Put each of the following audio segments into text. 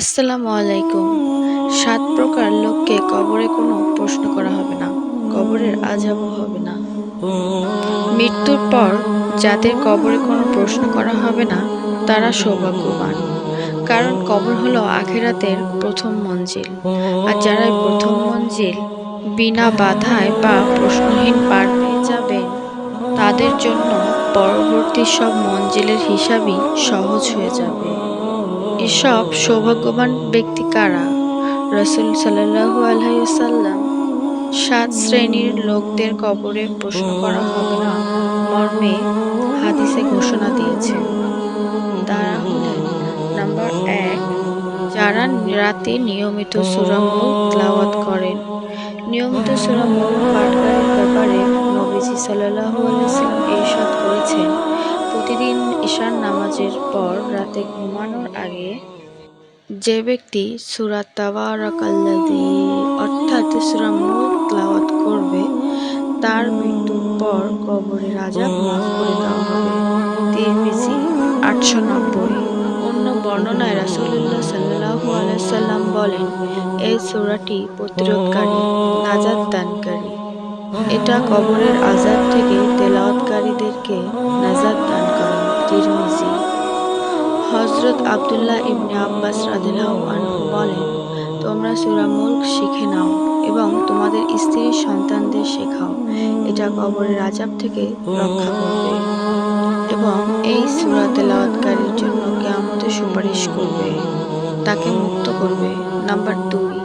আসসালামু আলাইকুম। সাত প্রকার লোককে কবরে কোনো প্রশ্ন করা হবে না, কবরের আজাবও হবে না। মৃত্যুর পর যাদের কবরে কোনো প্রশ্ন করা হবে না, তারা সৌভাগ্যবান, কারণ কবর হলো আখেরাতের প্রথম মঞ্জিল। আর যারা প্রথম মঞ্জিল বিনা বাধায় বা প্রশ্নহীন পার পেয়ে যাবে তাদের জন্য পরবর্তী সব মঞ্জিলের হিসাবই সহজ হয়ে যাবে। এসব সৌভাগ্যবান ব্যক্তি কারা? রসুল সাল্লাহু আলহাইসাল্লাম সাত শ্রেণির লোকদের কবরে প্রশ্ন করা হবে না। মর্মে হাদিসে ঘোষণা দিয়েছেন তারা হলেন, নাম্বার এক, যারা রাতে নিয়মিত সুরামুল তেলাওয়াত করেন। নিয়মিত সুরামুল পাঠকারের ব্যাপারে ঈশান নামাজের পর রাতে ঘুমানোর আগে যে ব্যক্তি সুরা অর্থাৎ সুরা মুখ তেলাওয়াত করবে, তার মৃত্যুর পর কবরের হবে। তিরমিজি, আটশো নব্বই। অন্য বর্ণনায় রাসুল্লাহ সাল্লাহু আলাইসাল্লাম বলেন, এই সুরাটি প্রতিরোধকারী নাজাদ দানকারী এটা কবরের আজাদ থেকে তেলাওয়াতকারীদেরকে নাজাদ দান তিরমিজি। হজরত আবদুল্লাহ ইবনে আব্বাস রাদিল্লাহু বলেন, তোমরা সূরা মুলক শিখে নাও এবং তোমাদের স্ত্রী সন্তানদের শেখাও। এটা কবরের আজাব থেকে রক্ষা করবে এবং এই সূরা তেলাওয়াতকারীর জন্য কিয়ামতে সুপারিশ করবে। তাকে মুক্ত করবে। নাম্বার দুই,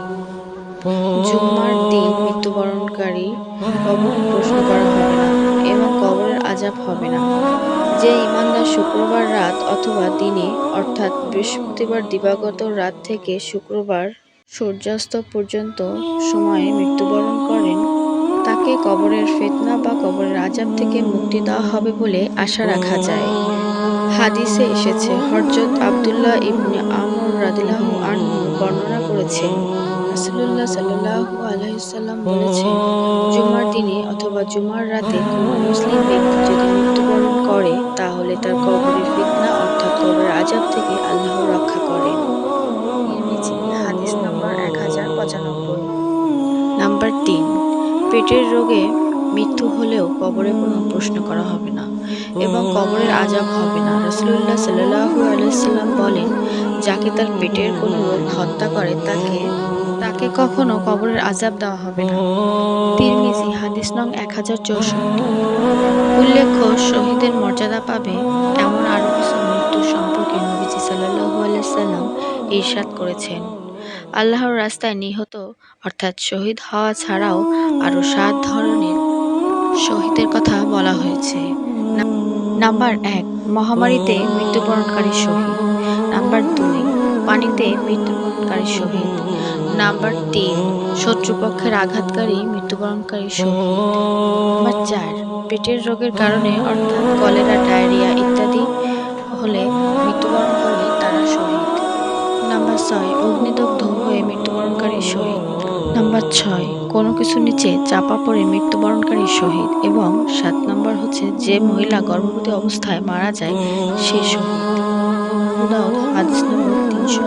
জুম্মার দিন মৃত্যুবরণকারী কবর প্রশ্ন করা হবে না এবং কবরের আজাব হবে না। যে ইমানদার শুক্রবার রাত অথবা দিনে, অর্থাৎ বৃহস্পতিবার দিবাগত রাত থেকে শুক্রবার সূর্যাস্ত পর্যন্ত সময়ে মৃত্যুবরণ করেন, তাকে কবরের ফেতনা বা কবরের আজাব থেকে মুক্তি দেওয়া হবে বলে আশা রাখা যায়। হাদিসে এসেছে হরজত আবদুল্লাহ ইবনে আমর রাদিল্লাহু বর্ণনা রাসূলুল্লাহ সাল্লাল্লাহু আলাইহি সাল্লাম বলেছেন, জুমার দিনে অথবা জুমার রাতে কোনো মুসলিম ব্যক্তি যদি মৃত্যুবরণ করে, তাহলে তার কবরের ফিতনা অর্থাৎ কবরের আজাব থেকে আল্লাহ রক্ষা করেন। হাদিস নম্বর এক হাজার পঁচানব্বই। নাম্বার তিন, পেটের রোগে মৃত্যু হলেও কবরে কোনো প্রশ্ন করা হবে না এবং কবরের আজাব হবে না। রসুল্লাহ সাল্লাহু আলাইসাল্লাম বলেন যাকে তার পেটের কোনো রোগ হত্যা করে, তাকে তাকে কখনো কবরের আজাব দেওয়া হবে না। তিরমিজি, হাদিস নং এক হাজার চৌষট্টি। উল্লেখ্য, শহীদের মর্যাদা পাবে এমন আরও কিছু মৃত্যু সম্পর্কে নবীজি সাল্লাহু আলাইসাল্লাম ইরশাদ করেছেন। আল্লাহর রাস্তায় নিহত, অর্থাৎ শহীদ হওয়া ছাড়াও আরও সাত ধরনের শহীদের কথা বলা হয়েছে। নাম্বার এক, মহামারীতে মৃত্যুবরণকারী শহীদ। নাম্বার দুই, পানিতে মৃত্যুবরণকারী শহীদ। নাম্বার তিন, শত্রুপক্ষের আঘাতকারী মৃত্যুবরণকারী শহীদ। নাম্বার চার, পেটের রোগের কারণে অর্থাৎ কলেরা, ডায়রিয়া ইত্যাদি কোনো কিছু নিচে চাপা পড়ে মৃত্যুবরণকারী শহীদ এবং সাত নম্বর হচ্ছে যে মহিলা গর্ভবতী অবস্থায় মারা যায় সে শহীদ তিনশো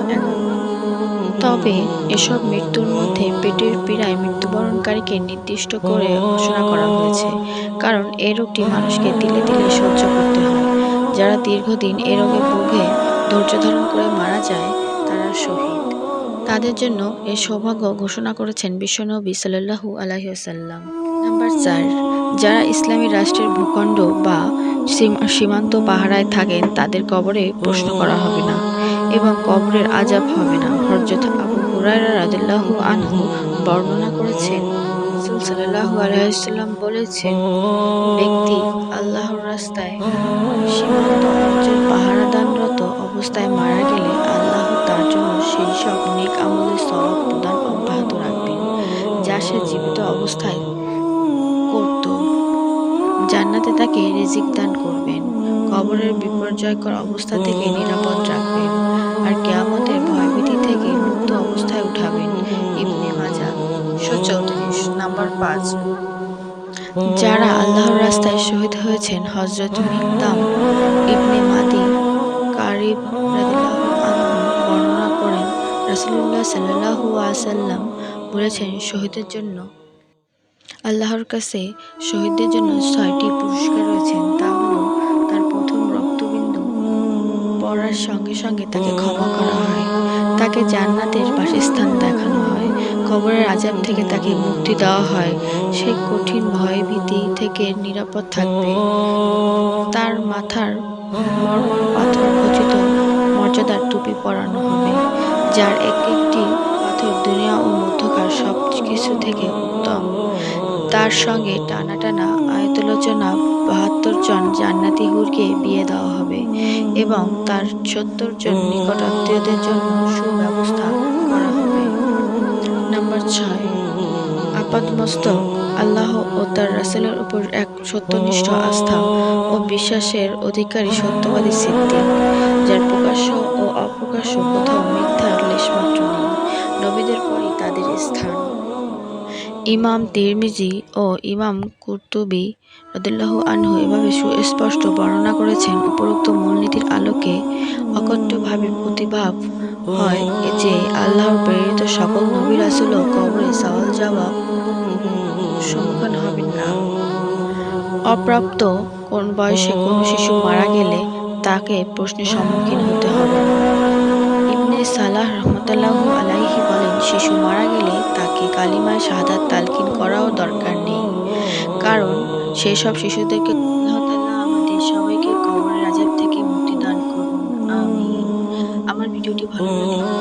তবে এসব মৃত্যুর মধ্যে পেটের পীড়ায় মৃত্যুবরণকারীকে নির্দিষ্ট করে ঘোষণা করা হয়েছে, কারণ এ রোগটি মানুষকে তিলে তিলে সহ্য করতে হয়। যারা দীর্ঘদিন এ রোগে ভুগে ধৈর্য ধারণ করে মারা যায়, তারা শহীদ তাদের জন্য এ সৌভাগ্য ঘোষণা করেছেন বিশ্বনবী সাল্লাহু আলহিহাল্লাম নাম্বার চার, যারা ইসলামী রাষ্ট্রের ভূখণ্ড বা সীমান্ত পাহারায় থাকেন, তাদের কবরে প্রশ্ন করা হবে না এবং কবরের আজাব হবে না। হরজত আবু হুরায়রা রাদিল্লাহু আনহু বর্ণনা করেছেন রাসূল সাল্লাম বলেছেন, ব্যক্তি আল্লাহর রাস্তায় সীমান্ত অঞ্চল পাহারাদানরত অবস্থায় মারা গেলে আল্লাহ তার জন্য সেই সব নেক আমলের সওয়াব প্রদান অব্যাহত রাখবেন, যা সে জীবিত অবস্থায় করত। জান্নাতে তাকে রিজিক দান করবেন, কবরের বিপর্যয়কর অবস্থা থেকে নিরাপদ রাখবেন। পাঁচ। যারা আল্লাহর রাস্তায় শহীদ হয়েছেন হজরত মিকদাম ইবনে মাদি, কারিব বর্ণনা করেন, রাসুলুল্লাহ সাল্লাহু আসাল্লাম বলেছেন, শহীদের জন্য আল্লাহর কাছে শহীদদের জন্য ছয়টি পুরস্কার রয়েছেন তা হলো তার প্রথম রক্তবিন্দু পড়ার সঙ্গে সঙ্গে তাকে ক্ষমা করা হয়, তাকে জান্নাতের বাসস্থান দেখানো কবরের আজাব থেকে তাকে মুক্তি দেওয়া হয়। সে কঠিন ভয় ভীতি থেকে নিরাপদ থাকবে। তার মাথার মর্মর পাথর খচিত মর্যাদার টুপি পরানো হবে, যার এক একটি পাথর দুনিয়া ও মধ্যকার সব কিছু থেকে উত্তম। তার সঙ্গে টানা টানা আয়তলোচনা বাহাত্তর জন জান্নাতি হুরকে বিয়ে দেওয়া হবে এবং তার সত্তর জন নিকট আত্মীয়দের জন্য সুব্যবস্থা নাম্বার ছয় আপাদমস্তক আল্লাহ ও তার রাসেলের উপর এক সত্যনিষ্ঠ আস্থা ও বিশ্বাসের অধিকারী সত্যবাদী সিদ্ধি যার প্রকাশ্য ও অপ্রকাশ্য কোথাও মিথ্যার লেশমাত্র নেই। নবীদের পরই তাদের স্থান। ইমাম তিরমিজি ও ইমাম কুর্তুবি রদুল্লাহ আনহু এভাবে সুস্পষ্ট বর্ণনা করেছেন, উপরোক্ত মূলনীতির আলোকে অকট্টভাবে প্রতিভাব হয়। যে আল্লাহর প্রেরিত সকল নবী রাসুলও কবরে সওয়াল জবাব সম্মুখীন হবেন না। অপ্রাপ্ত কোন বয়সে কোনো শিশু মারা গেলে তাকে প্রশ্নের সম্মুখীন হতে হবে। ইবনে সালাহ রহমতুল্লাহ আলাইহি বলেন, শিশু মারা গেলে তাকে কালিমায় শাহাদাত তালকিন করাও দরকার নেই। কারণ সেসব শিশুদেরকে হত্যা Oh.